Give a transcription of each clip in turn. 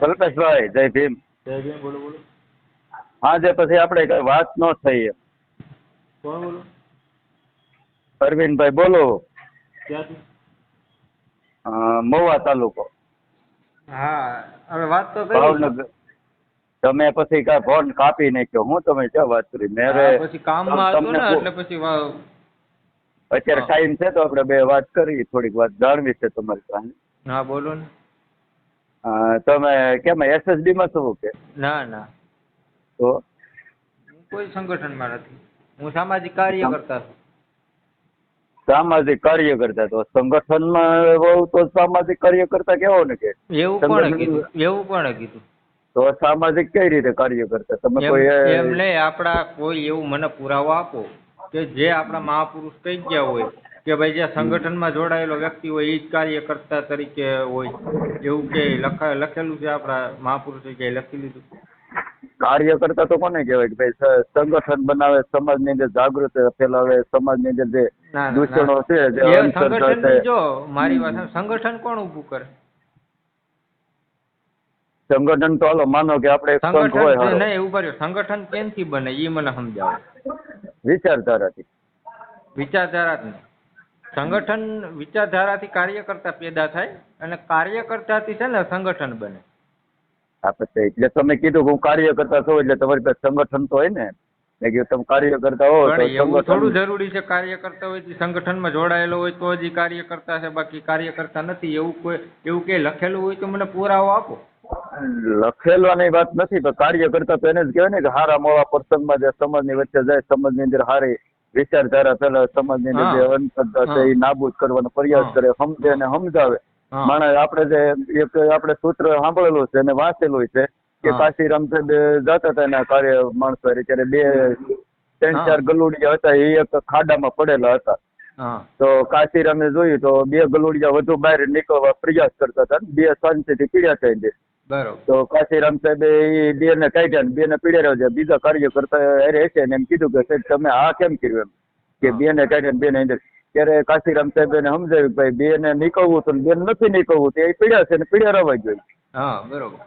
કલ્પેશભાઈ જય ભીમ. જય ભીમ બોલો બોલો. હા જે પછી આપણે કઈ વાત ન થઈ. કોણ બોલો? અરવિંદભાઈ બોલો. મહુવા તાલુકો. હા હવે વાત તો ભાવનગર. તમે પછી કાંઈ ફોન કાપી નાખ્યો. હું તમે ક્યાં વાત કરી? મેરે પછી કામમાં હતો ને એટલે પછી અત્યારે ટાઈમ છે તો આપણે બે વાત કરી. થોડીક વાત જાણવી છે તમારી પાસે. હા બોલો ને. તમે કેમ એસએસડી માં છો કે? ના ના. તો? કોઈ સંગઠનમાં નથી. હું સામાજિક કાર્ય કરતા છું. સામાજિક કાર્ય કરતા તો સંગઠનમાં હોવ તો સામાજિક કાર્ય કરતા કેવો ને કે? એવું પણ કીધું? એવું પણ કીધું? તો સામાજિક કઈ રીતે કાર્ય કરતા? તમે કોઈ એમ નહીં આપણા કોઈ એવું મને પુરાવો આપો કે જે આપણા મહાપુરુષ કહી ગયા હોય. કે ભાઈ જે સંગઠનમાં જોડાયેલો વ્યક્તિ હોય એ જ કાર્યકર્તા તરીકે હોય એવું કે લખેલું છે આપણા મહાપુરુષે કે લખી લીધું? કાર્ય કરતા તો કોને કહેવાય કે ભાઈ સંગઠન બનાવે સમાજની અંદર જાગૃતિ ફેલાવે સમાજની અંદર જે દૂષણો છે જે છે. જો મારી વાત સંગઠન કોણ ઊભું કરે? સંગઠન તો હાલો માનો કે આપણે સંગઠન હોય સંગઠન નહીં ઊભા રહ્યો. સંગઠન કેમથી બને એ મને સમજાવો. વિચારધારાથી. વિચારધારા જ નહીં. સંગઠન વિચારધારાથી કાર્યકર્તા પેદા થાય અને કાર્યકર્તાથી છે ને સંગઠન બને. પછી એટલે તમે કીધું કે હું કાર્ય કરતા છું એટલે તમારી પાસે સંગઠન તો હોય ને. મેં કીધું તમે કાર્ય કરતા હો તો એવું થોડું જરૂરી છે કાર્યકર્તા હોય સંગઠનમાં જોડાયેલો હોય તો જ કાર્યકર્તા છે બાકી કાર્યકર્તા નથી. એવું કોઈ એવું કે લખેલું હોય તો મને પુરાવો આપો. લખેલવાની વાત નથી પણ કાર્ય કરતા તો એને જ કહેવાય ને કે હારા મોળા પ્રસંગમાં જે સમાજની વચ્ચે જાય સમાજની અંદર હારી વિચારધારા પેલા સમાજની જે. અંધશ્રદ્ધા છે એ નાબૂદ કરવાનો પ્રયાસ કરે સમજે અને સમજાવે. માણસ આપણે જે એક આપણે સૂત્ર સાંભળેલું છે અને વાંચેલું છે કે કાશી કાશીરામ જતા હતા એના કાર્ય માણસો ત્યારે બે ત્રણ ચાર ગલુડિયા હતા એ એક ખાડામાં પડેલા હતા. તો કાશીરામે જોયું તો બે ગલુડિયા વધુ બહાર નીકળવા પ્રયાસ કરતા હતા બે શાંતિથી પીડ્યા થઈ ગયા. તો કાશીરામ સાહેબે એ બે ને કાઢ્યા ને બે ને પીડ્યા છે બીજા કાર્ય કરતા હશે ને એમ કીધું કે સાહેબ તમે આ કેમ કર્યું એમ? કે બે ને કાઢ્યા ને બે ને અંદર. ત્યારે કાશીરામ સાહેબે ને સમજાવ્યું ભાઈ બે ને નીકળવું તો બે નથી નીકળવું તે પીડ્યા છે ને પીડ્યા રવા જોઈએ. હા બરોબર.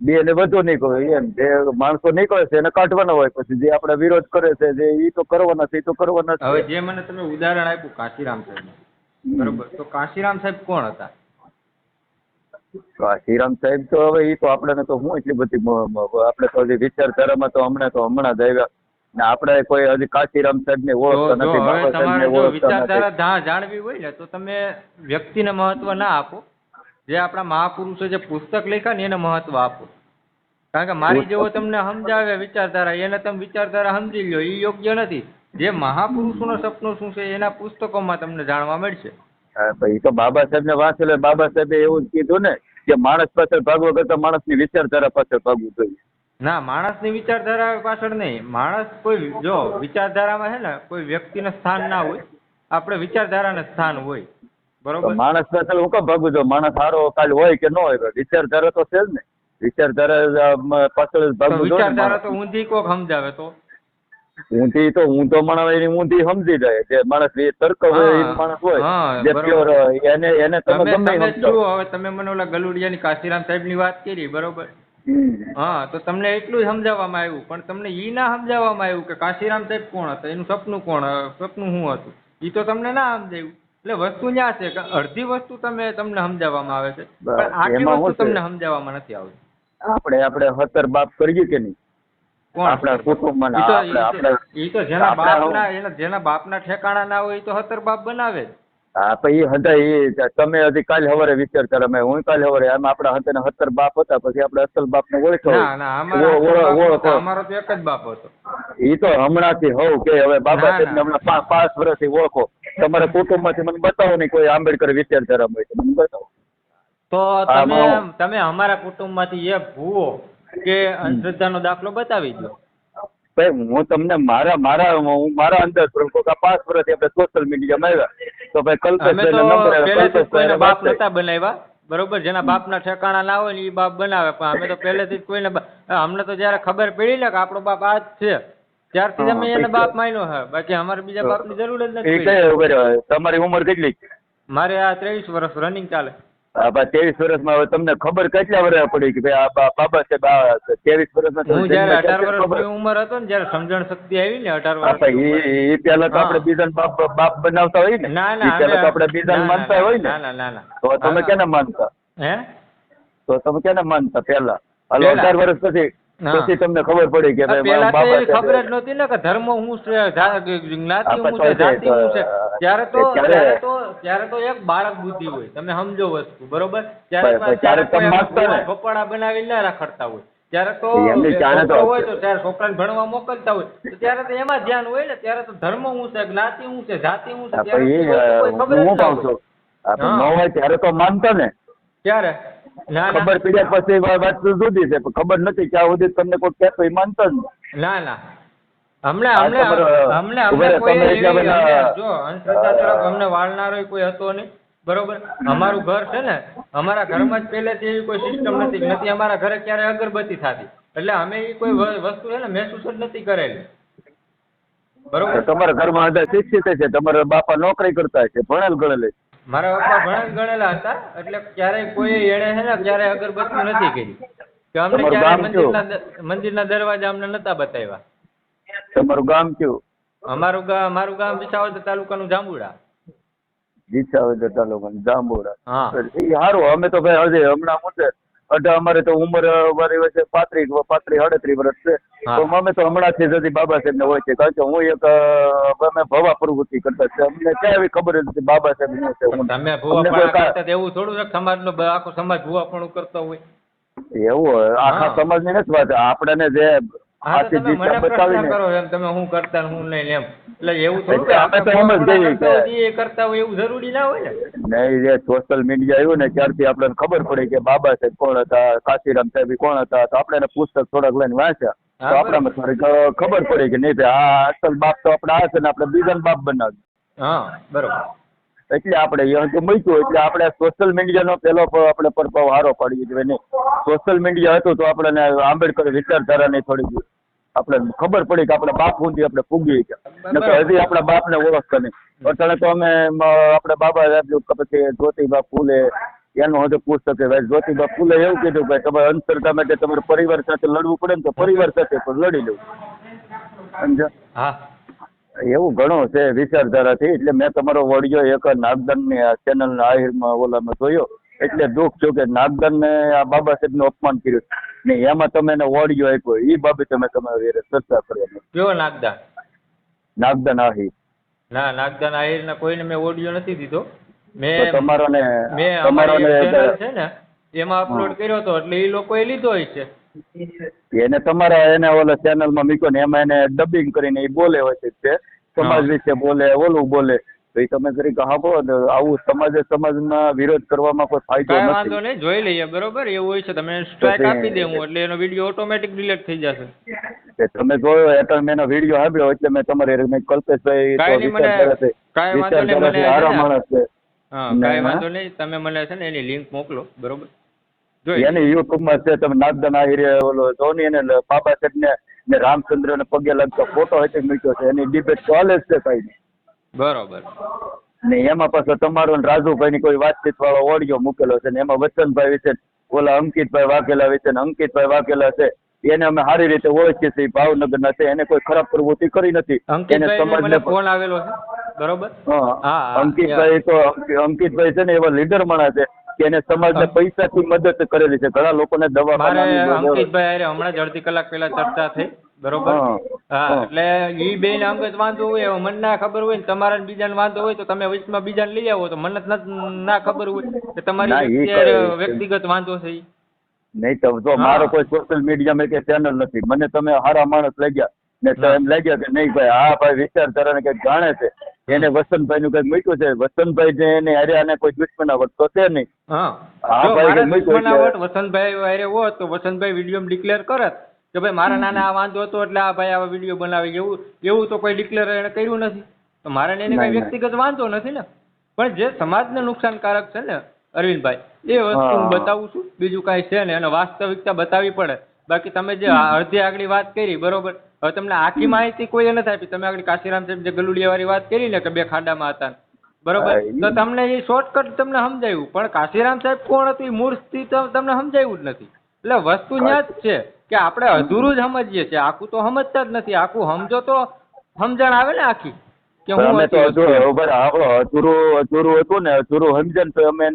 બે ને વધુ નીકળે એમ. જે માણસો નીકળે છે એને કાઢવાના હોય પછી. જે આપણે વિરોધ કરે છે જે એ તો કરવાના છે એ તો કરવાના જ હવે જે મને તમે ઉદાહરણ આપ્યું કાશીરામ સાહેબ બરોબર. તો કાશીરામ સાહેબ કોણ હતા? કાશીરામ સાહેબ તો હવે એ તો આપણને તો હું એટલી બધી આપણે તો હજી વિચારધારામાં તો હમણાં તો હમણાં જ આવ્યા. ને આપણે કોઈ હજી કાશીરામ સાહેબ ને ઓળખતા નથી બાબા સાહેબ ને ઓળખતા જાણવી હોય ને તો તમે વ્યક્તિને મહત્વ ના આપો. જે આપણા મહાપુરુષો જે પુસ્તક લખ્યા ને એને મહત્વ આપો. કારણ કે મારી જેવો તમને સમજાવે વિચારધારા એને તમે વિચારધારા સમજી લો એ યોગ્ય નથી. જે મહાપુરુષોનો સપનું શું છે એના પુસ્તકોમાં તમને જાણવા મળશે. ઈ તો બાબા સાહેબ ને વાંચેલો બાબા સાહેબે એવું જ કીધું ને કે માણસ પાછળ ભાગવા કરતા માણસની વિચારધારા પાછળ ભાગવું જોઈએ. ના માણસની વિચારધારા પાછળ નહીં. માણસ કોઈ જો વિચારધારામાં છે ને કોઈ વ્યક્તિને સ્થાન ના હોય આપણે વિચારધારાને સ્થાન હોય. બરોબર? માણસ પાછળ હું કામ ભાગવું જોઈએ? માણસ સારો કાલ હોય કે ન હોય વિચારધારા તો છે જ ને. વિચારધારા પાછળ ભાગવું વિચારધારા તો માણસ. ઊંધી કોક સમજાવે તો. ઊંધી તો ઊંધો માણસ એની ઊંધી સમજી જાય. જે માણસ એ તર્ક હોય એ માણસ હોય જે પ્યોર એને એને તમે ગમે તમે હવે તમે મને ઓલા ગલુડિયાની કાશીરામ સાહેબની વાત કરી બરોબર? હા તો તમને એટલું સમજાવવામાં આવ્યું પણ તમને ઈ ના સમજાવવામાં આવ્યું કે કાશીરામ સાહેબ કોણ હતા? એનું સપનું કોણ સપનું શું હતું? ઈ તો તમને ના સમજાયું. એટલે વસ્તુ ન્યા છે કે અડધી વસ્તુ તમે તમને સમજાવવામાં આવે છે. પણ આખી વસ્તુ તમને સમજાવવામાં નથી આવતી. આપણે આપણે હતર બાપ કરીએ કે નહીં? આપણા તો- આપણે- આપણે- ઈ તો જેના બાપના એના જેના બાપના ઠેકાણા ના હોય તો હતર બાપ બનાવે. હા પણ એ હતા એ તમે હજી કાલ હવારે વિચાર કરો મેં હું કાલ હવારે આમ આપણા હતા ને હતર બાપ હતા પછી આપણે અસલ બાપ ને ઓળખો. અમારા તો એક જ બાપ હતો. એ તો હમણાંથી હોવ કે હવે બાબા સાહેબ ને. હમણાં પાંચ વર્ષથી ઓળખો. તમારા કુટુંબમાંથી મને બતાવો નહીં કોઈ આંબેડકર વિચારધારા હોય તો મને બતાવો. તો તમે તમે અમારા કુટુંબમાંથી એક ભૂવો. કે અંધશ્રદ્ધાનો દાખલો બતાવી દો. ભાઈ હું તમને મારા મારા હું મારા અંદર પાંચ વર્ષથી આપણે સોશિયલ મીડિયામાં આવ્યા. તો ભાઈ અમે નંબર આવ્યા. કોઈને કલ્પેશભાઈને બાપ નતા બનાવ્યા બરોબર? જેના બાપના ઠેકાણા ના હોય ને એ બાપ બનાવે પણ અમે તો પહેલેથી જ કોઈને અમને તો જ્યારે ખબર પડી ને કે આપણો બાપ આ જ છે ત્યારથી અમે એને બાપ માન્યો હે બાકી અમારે બીજા બાપની જરૂર જ નથી. તમારી ઉંમર કેટલી? મારે આ ત્રેવીસ વર્ષ રનિંગ ચાલે. આ બા ત્રેવીસ વર્ષમાં હવે તમને ખબર કેટલા વર્ષ પડી કે ભાઈ આ બાબા સાહેબ આ ત્રેવીસ વર્ષમાં હું જયારે અઢાર વર્ષની ઉંમર હતો ને જયારે સમજણ શક્તિ આવી ને અઢાર વર્ષ એ પેલા તો આપણે બીજાને બાપ બાપ બનાવતા હોય ને. ના ના પેલા તો આપણે બીજાને માનતા હોય ને. ના ના ના તો તમે કેને માનતા? હે? તો તમે કેને માનતા પેલા હાલો અઢાર વર્ષ પછી. પછી તમને ખબર પડી કે પેલા તો એવી ખબર જ નહોતી ને કે ધર્મ હું છે જ્ઞાતિ હું છે જાતિ તો, છે ત્યારે તો ત્યારે- ત્યારે તો ત્યારે તો એક બાળક બુદ્ધિ હોય તમે સમજો વસ્તુ બરોબર? ત્યારે ત્યારે ત્યારે. ભોપાળા બનાવી ના રાખડતા હોય. ત્યારે તો ત્યારે છોકરો હોય તો ત્યારે છોકરાને ભણવા મોકલતા હોય. ત્યારે તો એમાં ધ્યાન હોય ને ત્યારે તો ધર્મ શું છે જ્ઞાતિ શું છે જાતિ હું છે ત્યારે ખબર હું ના હોય. હા. ત્યારે તો માનતા ને. ના ખબર પડ્યા પછી વાત સુધી જુદી છે પણ ખબર નથી ક્યાં સુધી તમને કોઈ કહેતો એ માનતો જ ના ના. અમને અમને અમને અમને કોઈ જો અંધશ્રદ્ધા તરફ અમને વાળનારો કોઈ હતો નહીં બરોબર? અમારું ઘર છે ને અમારા ઘરમાં જ પહેલેથી એવી કોઈ સિસ્ટમ નથી નથી અમારા ઘરે ક્યારે અગરબત્તી થતી. એટલે અમે એ કોઈ વસ્તુ છે ને મહેસૂસ જ નથી કરેલી. બરોબર? તમારા ઘરમાં અંદર શિક્ષિત છે તમારા બાપા નોકરી કરતા છે ભણેલ ગણેલ મારા પપ્પા ભણેલ ગણેલા હતા એટલે ક્યારેય કોઈ એણે છે ને ક્યારેય અગરબત્તી નથી કરી. કે અમને? મંદિરના મંદિરના દરવાજા અમને નતા બતાવ્યા. તમારું ગામ કયું અમારું ગામ મારું ગામ વિસાવદર તાલુકાનું જાંબુડા. વિસાવદર તાલુકા જાંબુડા. હા. એ સારું અમે તો ભાઈ હજી હમણાં છે અઢા અમારે તો ઉંમર અમારી વચ્ચે પાંત્રીસ પાંત્રીસ અડત્રીસ વર્ષ છે. તો અમે તો હમણાંથી જ હજી બાબા સાહેબ ને હોય છે. કારણ કે હું એક અમે ભવા પ્રવૃત્તિ કરતા છે. અમને ક્યાં એવી ખબર જ નથી બાબા સાહેબ ને છે. હું તમે એવું થોડું છે સમાજ નો આખો સમાજ ભૂવાપણું કરતો હોય. એવું હોય. આખા સમાજની નથી વાત. આપણને જે હા તો તમે મને પ્રશ્ન કરો એમ તમે હું કરતા હું નહીં એમ. એટલે એવું થોડું અમે તો એમ જ કહીએ કે- એ કરતા હોય એવું જરૂરી ના હોય ને? નહીં જે સોશિયલ મીડિયા આવ્યું ને ત્યારથી આપણને ખબર પડી કે બાબા સાહેબ કોણ હતા કાશીરામ સાહેબ કોણ હતા તો આપણે પુસ્તક થોડાક લઈને વાંચ્યા. તો આપણામાં થોડીક ખબર પડી કે નહીં આ અસલ બાપ તો આપણે આ છે ને આપણે બીજાને બાપ બનાવ્યું. હા બરોબર. એટલે આપણે યંગ મૂક્યું એટલે આપણે સોશિયલ મીડિયાનો પેલો આપણે પ્રભાવ હારો પાડીએ છીએ. નહીં સોશિયલ મીડિયા હતું તો આપણને આંબેડકર વિચારધારાની થોડી આપણે ખબર પડી કે આપણે બાપ સુધી આપણે પૂગી ગયા. હજી આપણા બાપને ઓળખતા નહીં. અત્યારે તો અમે આપણે બાબા સાહેબ કે પછી જ્યોતિબા ફૂલે એનું હજુ પુસ્તક જ્યોતિબા ફૂલે એવું કીધું કે તમારે અંતરતા માટે તમારે પરિવાર સાથે લડવું પડે ને તો પરિવાર સાથે પણ લડી લેવું. સમજ્યા? હા. એવું ઘણું છે વિચારધારાથી. એટલે મેં તમારો વડિયો એક નાગદનની ચેનલના આહિરમાં ઓલામાં જોયો. એટલે દુઃખ થયું કે નાગદનને આ બાબા સાહેબનું અપમાન કર્યું. ને એમાં તમે એને વડિયો આપ્યો. એ બાબતે મેં તમારી વેરે ચર્ચા કરી કયો નાગદાન? નાગદન આહિર. ના નાગદાન આહિરના કોઈને મેં ઓડિયો નથી દીધો. મેં તમારો ને મેં તમારો ને છે ને એમાં અપલોડ કર્યો હતો એટલે એ લોકોએ લીધો છે. એને તમારા એને ઓલા ચેનલમાં મૂક્યો ને એમાં એને ડબિંગ કરીને એ બોલે હોય છે સમાજ. વિશે બોલે ઓલું બોલે. તો એ તમે કરી ને આવું સમાજે સમાજના વિરોધ કરવામાં કોઈ ફાયદો નથી. વાંધો નહીં જોઈ લઈએ બરોબર? એવું હોય છે તમે સ્ટ્રાઇક આપી દેવું એટલે એનો વીડિયો ઓટોમેટિક ડિલીટ થઈ જશે. કે તમે જોયો એટલે મેં એનો વીડિયો આપ્યો એટલે મેં તમારે મેં કલ્પેશભાઈ કાંઈ મને કાંઈ વાંધો નહીં મને હા કાંઈ વાંધો નહીં તમે મને છે ને એની લિંક મોકલો બરોબર? એની યુટ્યુબમાં છે તમે નાગદન આહિરે ઓલો ધોની અને પાપા બાબા ને ને રામચંદ્ર ને પગે લાગતો ફોટો હશે મૂક્યો છે. એની ડિબેટ ચાલે જ છે કઈ બરોબર. ને એમાં પાછો તમારો ને રાજુભાઈ ની કોઈ વાતચીત વાળો ઓડિયો મૂકેલો છે ને એમાં વચનભાઈ વિશે ઓલા અંકિતભાઈ વાઘેલા વિશે ને અંકિતભાઈ વાઘેલા છે એને અમે સારી રીતે ઓળખીએ છીએ ભાવનગર ના છે એને કોઈ ખરાબ પ્રવૃત્તિ કરી નથી. એને સમાજ ને ફોન આવેલો છે. બરોબર? હા અંકિતભાઈ તો અંકિતભાઈ છે ને એવા લીડર માણસ છે. એને સમાજને. પૈસાથી મદદ કરેલી છે. ઘણા લોકોને મારે દવાખાનાની અંકિતભાઈ અરે હમણાં જ અડધી કલાક પહેલા ચર્ચા થઈ. બરોબર? હા. એટલે ઈ બે ને અંગત વાંધો હોય મને ના ખબર હોય ને તમારા ને બીજાને વાંધો હોય તો તમે વચમાં બીજાને લઈ આવો. તો મને ના ખબર હોય કે તમારી ના, હારે વ્યક્તિગત વાંધો છે. નહીં તો મારો કોઈ સોશિયલ મીડિયામાં કે ચેનલ નથી. મને તમે સારા માણસ લાગ્યા. ને તો એમ લાગ્યો કે નહીં ભાઈ આ ભાઈ વિચારધારાને કંઈક જાણે છે. એને વસંતભાઈ નું કંઈક મૂક્યું છે. વસંતભાઈ જે એને અરે આને કોઈ દુશ્મનાવટ તો છે નહીં. હા. ભાઈ, દુશ્મનાવટ વસંતભાઈ અરે હોત તો વસંતભાઈ વીડિયો ડિક્લેર કરત કે ભાઈ મારા નાના આ વાંધો હતો એટલે આ ભાઈ આવા વીડિયો બનાવી એવું એવું તો કોઈ ડિક્લેર એને કર્યું નથી. તો મારા ને એને કઈ વ્યક્તિગત વાંધો નથી ને. પણ જે સમાજને નુકસાનકારક છે ને અરવિંદભાઈ એ વસ્તુ હું. બતાવું છું. બીજું કાંઈ છે ને એને વાસ્તવિકતા બતાવવી પડે. બાકી તમે જે અડધી આગળ વાત કરી બરોબર? હવે તમને આખી માહિતી કોઈએ નથી આપી. તમે આગળ કાશીરામ સાહેબ જે ગલુડિયા વાળી વાત કરી ને કે બે ખાડામાં હતા બરોબર? તો તમને એ શોર્ટકટ તમને સમજાયું. પણ કાશીરામ સાહેબ કોણ હતું? એ તો તમને સમજાયું જ નથી. એટલે વસ્તુ ત્યાં જ છે કે આપણે અધૂરું જ સમજીએ છીએ. આખું તો સમજતા જ નથી. આખું સમજો તો સમજણ આવે ને આખી કે હું અમે તો અધૂરું અધૂરું હતું ને અધૂરું સમજણ તો અમે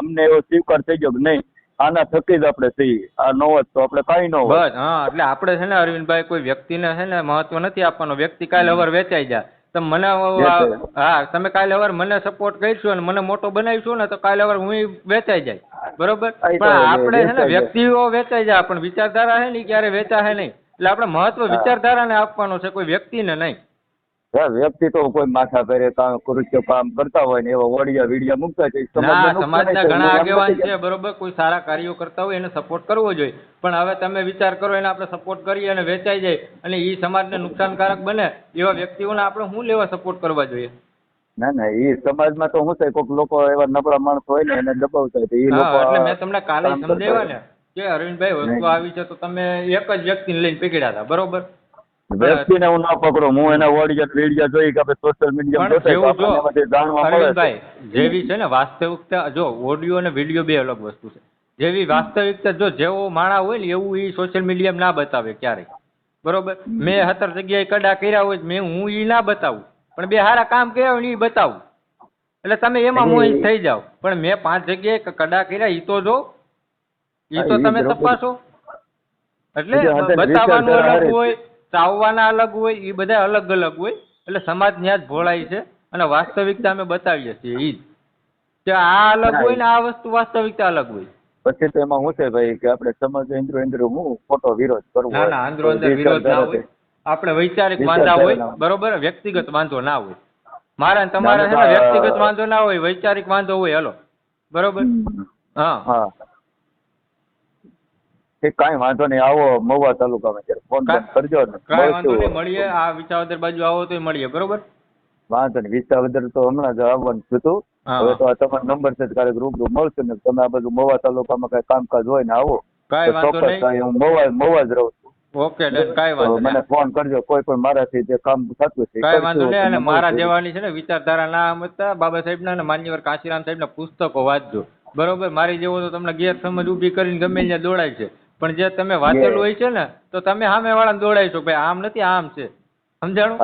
અમને એવો સ્વીકાર થઈ ગયો કે નહીં? આના થકી જ આપણે છીએ આ ન હોત તો આપણે કાંઈ ન હોત બસ હા એટલે આપણે છે ને અરવિંદભાઈ કોઈ વ્યક્તિને છે ને મહત્વ નથી આપવાનો. વ્યક્તિ કાલે અવર વેચાઈ જાય. તમે મને હા તમે કાલે અવાર મને સપોર્ટ કરીશું અને મને મોટો બનાવીશું ને તો કાલે અવર હું વેચાઈ જાય. બરોબર? પણ આપણે છે ને વ્યક્તિઓ વેચાઈ જાય પણ વિચારધારા છે ને ક્યારે વેચાશે નહીં. એટલે આપણે મહત્વ. વિચારધારાને આપવાનું છે કોઈ વ્યક્તિને નહીં. વ્યક્તિ તો કોઈ માથા પહેરે કામ કૃત્ય કામ કરતા હોય ને એવા ઓડિયા વિડિયા મૂકતા છે સમાજના ઘણા આગેવાન છે બરોબર કોઈ સારા કાર્યો કરતા હોય એને સપોર્ટ કરવો જોઈએ. પણ હવે તમે વિચાર કરો એને આપણે સપોર્ટ કરીએ અને વેચાઈ જાય અને એ સમાજને નુકસાનકારક બને એવા વ્યક્તિઓને આપણે શું લેવા સપોર્ટ કરવા જોઈએ? ના ના એ સમાજમાં તો શું થાય કોઈક લોકો એવા નબળા માણસ હોય ને એને દબાવતા હોય એ લોકો એટલે મેં તમને કાલે સમજાવ્યા ને કે અરવિંદભાઈ વસ્તુ આવી છે તો તમે એક જ વ્યક્તિને લઈને પકડ્યા હતા બરોબર? વ્યક્તિને હું ના પકડો હું એના વડિયા વિડિયા જોઈ કે આપણે સોશિયલ મીડિયા જેવું છે. જેવી ને વાસ્તવિકતા જો ઓડિયો અને વીડિયો બે અલગ વસ્તુ છે. જેવી વાસ્તવિકતા જો જેવો માણા હોય ને એવું એ સોશિયલ મીડિયામાં ના બતાવે ક્યારેય. બરોબર? મેં હતર જગ્યાએ કડા કર્યા હોય મેં હું ઈ ના બતાવું. પણ બે સારા કામ કર્યા હોય ને ઈ બતાવું. એટલે તમે એમાં મોહિત થઈ જાઓ. પણ મેં પાંચ જગ્યાએ કડા કર્યા એ તો જો એ તો તમે તપાસો. એટલે બતાવવાનું અલગ હોય. ચાવવાના અલગ હોય એ બધા અલગ અલગ હોય. એટલે સમાજ ન્યાજ ભોળાય છે. અને વાસ્તવિકતા અમે બતાવીએ છીએ એ જ. કે આ અલગ હોય ને આ વસ્તુ વાસ્તવિકતા અલગ હોય. પછી તો એમાં શું છે ભાઈ કે આપણે સમાજ ઇન્દ્રો ઇન્દ્રો હું ખોટો વિરોધ કરવો ના ના આંદરો અંદર વિરોધ ના હોય. આપણે વૈચારિક વાંધા હોય બરોબર? વ્યક્તિગત વાંધો ના હોય. મારા ને તમારા છે ના, વ્યક્તિગત વાંધો ના હોય વૈચારિક વાંધો હોય હલો. બરોબર? હા. હા. એ કાંઈ વાંધો નહીં આવો મહુવા તાલુકામાં ત્યારે ફોન કરજો ને. કાંઈ વાંધો નહીં મળીએ. આ વિસાવદર બાજુ આવો તો મળીએ બરોબર? વાંધો નહીં. વિસાવદર તો હમણાં જ આવવાનું હતું. હવે તો આ તમારો નંબર છે ક્યારેક રૂબરૂ મળશે ને. તમે આ બાજુ મહુવા તાલુકામાં કઈ કામકાજ હોય ને આવો. કાંઈ વાંધો નહીં. હું મહુવા મહુવા જ રહું છું. Okay done. કાંઈ વાંધો મને ફોન કરજો. કોઈ પણ મારાથી જે કામ થતું છે કાંઈ વાંધો નહીં. અને મારા જેવાની છે ને વિચારધારા ના મતતા બાબા સાહેબના અને માન્યવર કાશીરામ સાહેબના પુસ્તકો વાંચજો. બરોબર? મારી જેવો તો તમને ગેરસમજ ઊભી કરીને ગમે ત્યાં દોડાય છે. પણ જે તમે વાંચેલું હોય છે ને તો તમે સામે વાળાને દોડાય છો ભાઈ આમ નથી આમ છે. સમજાણું?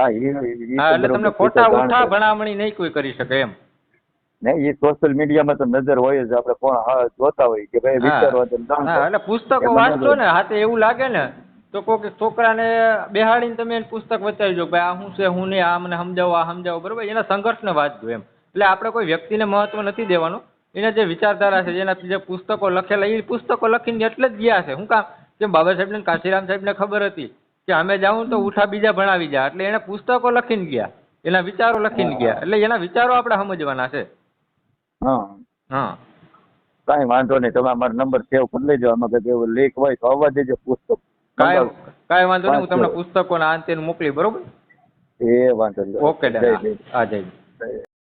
હા એટલે તમને ખોટા ઉઠા ભણામણી નહીં કોઈ કરી શકે એમ. નહીં એ સોશિયલ મીડિયામાં તો નજર હોય જ આપણે કોણ જોતા હોય કે ભાઈ વિચારવા. એટલે પુસ્તકો વાંચો ને હાથે એવું લાગે ને તો કોઈક છોકરાને બેહાડીને તમે એને પુસ્તક વચાવી ભાઈ આ શું છે હું નહીં આ મને સમજાવો આ સમજાવો બરોબર? એના સંઘર્ષને વાંચજો એમ. એટલે આપણે કોઈ વ્યક્તિને મહત્વ નથી દેવાનું. એના જે વિચારધારા છે જેના જે પુસ્તકો લખેલા એ પુસ્તકો લખીને એટલે જ ગયા છે. હું કામ જેમ બાબા સાહેબને ને કાશીરામ સાહેબને ખબર હતી કે અમે જાઉં તો ઉઠા બીજા ભણાવી જાય એટલે એને પુસ્તકો લખીને ગયા. એના વિચારો લખીને ગયા. એટલે એના વિચારો આપણે સમજવાના છે. હા. હા. કાંઈ વાંધો નહીં. તમે અમારો નંબર સેવ કરી લેજો. આમાં એવું લેખ હોય તો આવવા દેજો પુસ્તક. કાંઈ કાંઈ વાંધો નહીં. હું તમને વાંચજો. પુસ્તકોના અંતે મોકલી બરોબર? એ વાંધો નહીં. Okay done. હા જય.